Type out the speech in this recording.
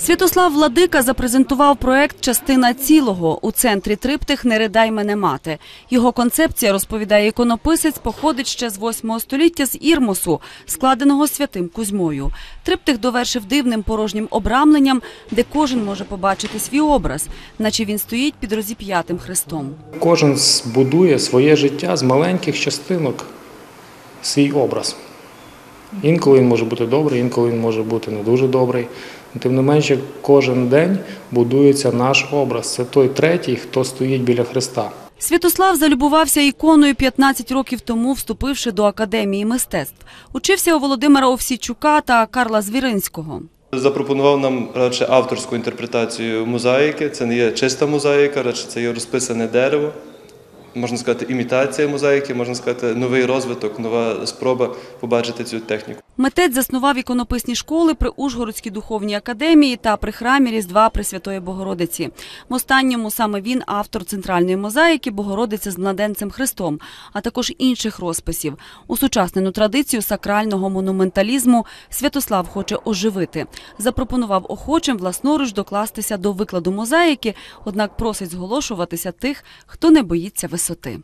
Святослав Владика запрезентував проект Частина цілого у центрі триптих Не ридай мене мати. Його концепція, розповідає іконописець, походить ще з 8 століття з Ірмосу, складеного святим Кузьмою. Триптих довершив дивним порожнім обрамленням, де кожен може побачити свій образ, наче він стоїть під розіп'ятим Христом. Кожен збудує своє життя з маленьких частинок свій образ. Інколи він може бути добрий, інколи він може бути не дуже добрий. Тим не менше, кожен день будується наш образ. Це той третій, хто стоїть біля Христа. Святослав залюбувався іконою 15 років тому, вступивши до академії мистецтв. Учився у Володимира Овсійчука та Карла Звіринського. Запропонував нам радше авторську інтерпретацію мозаїки. Це не є чиста мозаїка, радше це є розписане дерево. Можна сказати, імітація мозаїки, можна сказати, новий розвиток, нова спроба побачити цю техніку. Митець заснував іконописні школи при Ужгородській духовній академії та при храмі Різдва Пресвятої Богородиці. В останньому саме він автор центральної мозаїки Богородиця з младенцем Христом, а також інших розписів. Усучаснену традицію сакрального монументалізму Святослав хоче оживити. Запропонував охочим власноруч докластися до викладу мозаїки, однак просить зголошуватися тих, хто не боїться висоти.